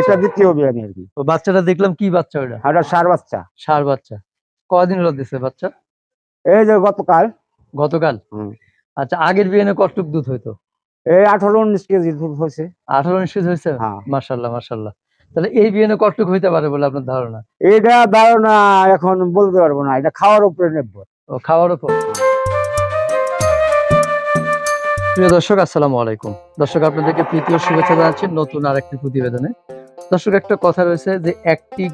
এটা দ্বিতীয় বিয়ানি আর কি। তো বাচ্চাটা দেখলাম কি বাচ্চা ওটা এটা সার বাচ্চা। ষাঁড় বাচ্চা। কদিন হলো দিছে বাচ্চা? এই যে গতকাল। গতকাল? আচ্ছা আগের বিয়ে কটুক দুধ হইতো? এই আঠারো উনিশ কেজি দুধ হয়েছে। আঠারো নিশ্চিত হয়েছে? হ্যাঁ। মার্শাল্লাহ মার্শাল্লাহ তাহলে এই বিয়ে কটুক হইতে পারে বলে আপনার ধারণা? এটা ধারণা এখন বলতে পারব না। এটা খাওয়ার উপরে নির্ভর। ও খাওয়ার উপর। প্রিয় দর্শক আসসালামু আলাইকুম। দর্শক আপনাদেরকে তৃতীয় শুভেচ্ছা জানাচ্ছি নতুন আরেকটি প্রতিবেদনে। দর্শক একটা কথা রয়েছে যে একটি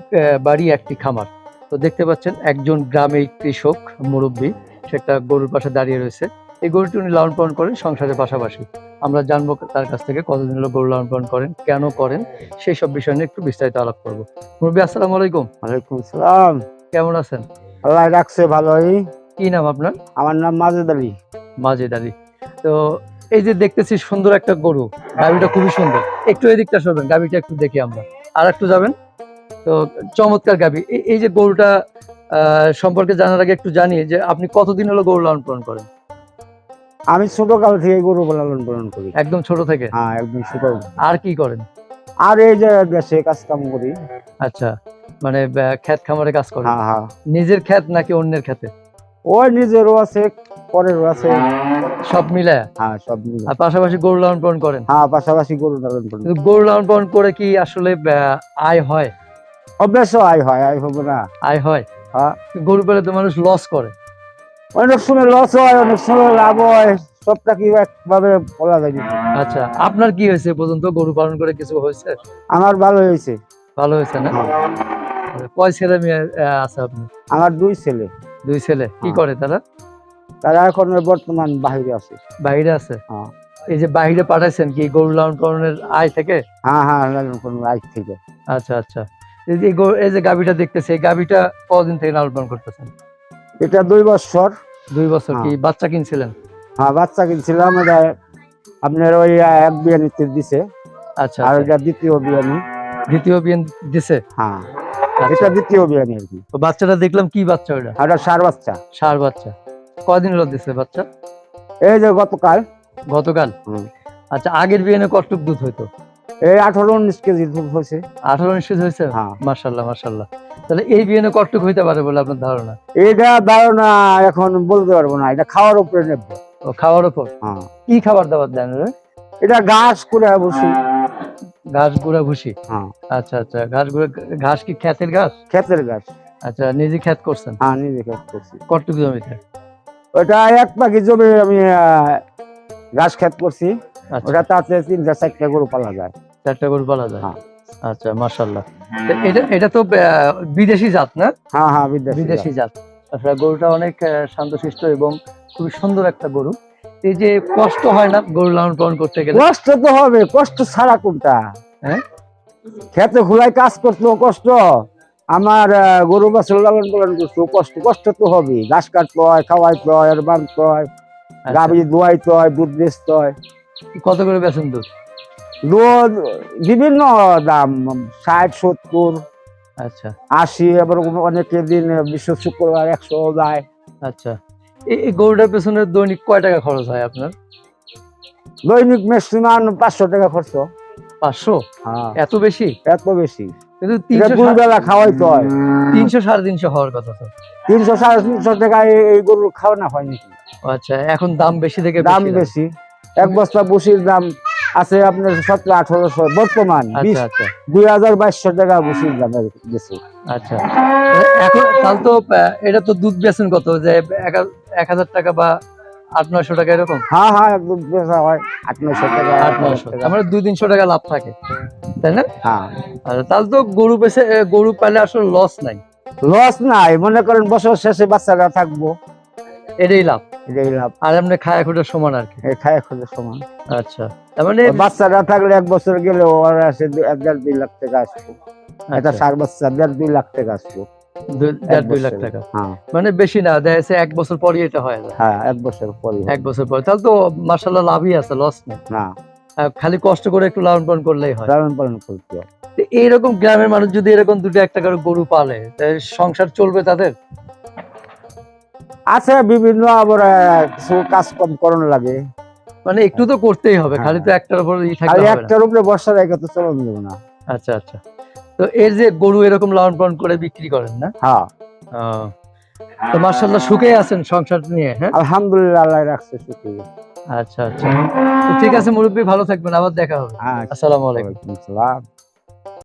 বাড়ি একটি খামার। তো দেখতে পাচ্ছেন একজন গ্রামের কৃষক মুরব্বী সেটা গরুর পাশে দাঁড়িয়ে রয়েছে। এই গরুটি উনি লালন পালন করেন সংসারের পাশাপাশি। আমরা জানব তার কাছ থেকে কতদিন হলো গরু লালন পালন করেন কেন করেন সেই সব বিষয় নিয়ে একটু বিস্তারিত আলাপ করব। মুরব্বী আসসালামু আলাইকুম। ওয়ালাইকুম সালাম কেমন আছেন? আল্লাহ রাখছে ভালোই। কি নাম আপনার? আমার নাম মাজেদ আলী। মাজেদ আলী। তো এই যে দেখতেছি সুন্দর একটা গরু গাভিটা খুবই সুন্দর। একটু এদিকটা সরবেন গাভিটা একটু দেখি আমরা। আর একটু যাবেন? তো চমৎকার গাভি। এই- যে গরুটা সম্পর্কে জানার আগে একটু জানি যে আপনি কতদিন হলো গরু লালন পালন করেন? আমি ছোট কাল থেকে গরু লালন পালন করি। একদম ছোট থেকে? হ্যাঁ একদম ছোট। আর কি করেন? আর এই যে দেশে কাজ কাম করি। আচ্ছা মানে ক্ষেত খামারে কাজ করেন? হ্যাঁ হ্যাঁ। নিজের ক্ষেত নাকি অন্যের ক্ষেতে? ওই নিজেরও আছে পরেরও আছে। সব মিলে? হ্যাঁ সব মিলে। আর পাশাপাশি গরু লালন পালন করেন? হ্যাঁ পাশাপাশি গরু লালন পালন গরু লালন পালন করে কি আসলে আয় হয়? আয় হয় আয় হবে না। আয় হয়? হ্যাঁ। গরু পেলে তো মানুষ লস করে। অনেক সময় লস হয় অনেক সময় লাভ হয় সবটা কি একভাবে বলা যায় আচ্ছা আপনার কি হয়েছে পর্যন্ত? গরু পালন করে কিছু হয়েছে? আমার ভালো হয়েছে। ভালো হয়েছে না? হ্যাঁ। কয় ছেলে মেয়ে আছে আপনি আমার দুই ছেলে। দুই ছেলে। কি হ্যাঁ। করে তারা? তারা এখন বর্তমান বাহিরে আছে। বাইরে আছে? হ্যাঁ। এই যে বাহিরে পাঠাইছেন কি গরু লালন পালনের আয় থেকে? হ্যাঁ হ্যাঁ লালন পালন আজ থেকে। আচ্ছা আচ্ছা। এই যে এই দেখতেছে এই কদিন থেকে লালন পালন করতেছেন? এটা দুই বছর। দুই বছর কি হ্যাঁ। বাচ্চা কিনছিলেন? হ্যাঁ বাচ্চা কিনছিলাম এটা আপনার ওই এক বিয়ানিতে দিছে। আচ্ছা আর আচ্ছা। এটা দ্বিতীয় বিয়ানি দ্বিতীয় বিয়ে দিছে? হ্যাঁ। আচ্ছা। এটা দ্বিতীয় বিয়ানি আর কি। বাচ্চাটা দেখলাম কি বাচ্চা ওটা? এটা সার বাচ্চা। সার বাচ্চা। কদিন হলো দিছে বাচ্চা? এই যে গতকাল। গতকাল? আচ্ছা আগের বিয়ে কটুক দুধ হইতো? এই আঠারো উনিশ কেজি দুধ হয়েছে। আঠারো নিশ্চিত হয়েছে? হ্যাঁ। মার্শাল্লাহ মার্শাল্লাহ তাহলে এই বিয়ে কটুক হইতে পারে বলে আপনার ধারণা? এটা ধারণা এখন বলতে পারব না এটা খাওয়ার উপরে ও খাওয়ার উপর? হ্যাঁ। কি খাবার দাবার দেন এটা ঘাস করে বসি ঘাস গুঁড়া ভুসি? হ্যাঁ। আচ্ছা আচ্ছা ঘাস গুঁড়া ঘাস কি ক্ষেতের ঘাস? ক্ষেতের ঘাস। আচ্ছা নিজে ক্ষেত করছেন? হ্যাঁ নিজে ক্ষেত করছি। কটুক জমিতে ওটা এক পাখি জমি আমি আহ, ঘাস ক্ষেত করছি। আচ্ছা। ওটা তাতে তিনটা চারটা গরু পালা যায়। চারটা গরু পালা যায়? হ্যাঁ। আচ্ছা মার্শাল্লাহ এটা এটা তো বিদেশি জাত না? হ্যাঁ হ্যাঁ বিদেশি জাত। আসলে গরুটা অনেক শান্তশিষ্ট এবং খুবই সুন্দর একটা গরু। এই যে কষ্ট হয় না গরু লালন পালন করতে গেলে? কষ্ট তো হবে কষ্ট ছাড়া কোনটা? হ্যাঁ? খেতে খোলায় কাজ করতে কষ্ট। আমার গরু বাছুর লালন পালন করতে কষ্ট কষ্ট তো হবে ঘাস কাটতে হয় খাওয়াইতে হয় আর বাঁধতে হয় আচ্ছা, গাভি ধোয়াইতে হয় দুধ বেচতে হয়। কত করে বেছেন দুধ? দুধ বিভিন্ন দাম ষাট সত্তর আচ্ছা। আশি এবার অনেকে দিন বিশ্ব শুক্রবার একশো যায়। আচ্ছা। এই এই গরুটার পেছনে দৈনিক কয় টাকা খরচ হয় আপনার? দৈনিক ম্যাক্সিমাম পাঁচশো টাকা খরচ। পাঁচশো? হ্যাঁ। এত বেশি? এত বেশি। কিন্তু দুই বেলা খাওয়াইতে হয়। তিনশো সাড়ে তিনশো হওয়ার কথা তো তিনশো সাড়ে তিনশো টাকায় এই- গরু খাওয়ানো হয় নাকি? আচ্ছা এখন দাম বেশি থেকে দাম বেশি। এক বস্তা বসির দাম আছে আপনার সতেরো আঠারোশো বর্তমান আচ্ছা আচ্ছা। দুই হাজার বাইশশো টাকা বসির দাম গেছে। আচ্ছা। এখন তাহলে তো এটা তো দুধ বেচেন কত? যে এক হাজার টাকা বা আট নয়শো টাকা এরকম? হ্যাঁ হ্যাঁ একদম বেচা হয় আট নয়শো টাকা। আট নয়শো আমার দুই তিনশো টাকা লাভ থাকে তাই না? হ্যাঁ। আচ্ছা তাহলে তো গরু বেচে গরু পালে আসলে লস নাই। লস নাই মনে করেন বছর শেষে বাচ্চারা থাকব। এটাই লাভ। এটাই লাভ। আর আপনি খায়া খুঁটার সমান আর কি। খায় খোঁজের সমান। আচ্ছা তার মানে বাচ্চারা থাকলে এক বছর গেলে ওরা আসে এক দেড় দুই লাখ টাকা আসব। এটা আচ্ছা, সার বাচ্চা দেড় দুই লাখ টাকা আসব। দুই- লাখ টাকা। হ্যাঁ। মানে বেশি না দেখা যাচ্ছে এক বছর পরই এটা হয়ে যায় হ্যাঁ এক বছর পরে এক বছর পর। তাহলে তো মার্শাল্লাহ লাভই আছে লস নেই। না খালি কষ্ট করে একটু লালন পালন করলেই হয়। লালন পালন করতে হয়। এইরকম গ্রামের মানুষ যদি এরকম দুটো একটা করে গরু পালে সংসার চলবে তাদের? আছে বিভিন্ন আবার কিছু কাজ কম করণ লাগে। মানে একটু তো করতেই হবে হ্যাঁ। খালি তো একটার উপর না। একটার উপরে বর্ষা রেখে তো চলন দেবো না। আচ্ছা আচ্ছা। তো এর যে গরু এরকম লালন পালন করে বিক্রি করেন না? হ্যাঁ। তো মার্শাল্লাহ সুখে আছেন সংসার নিয়ে হ্যাঁ? আলহামদুলিল্লাহ আল্লাহ রাখছে সুখে। আচ্ছা আচ্ছা। ঠিক আছে মুরব্বী ভালো থাকবেন আবার দেখা হবে। হ্যাঁ আসসালামু আলাইকুম। আসসালাম।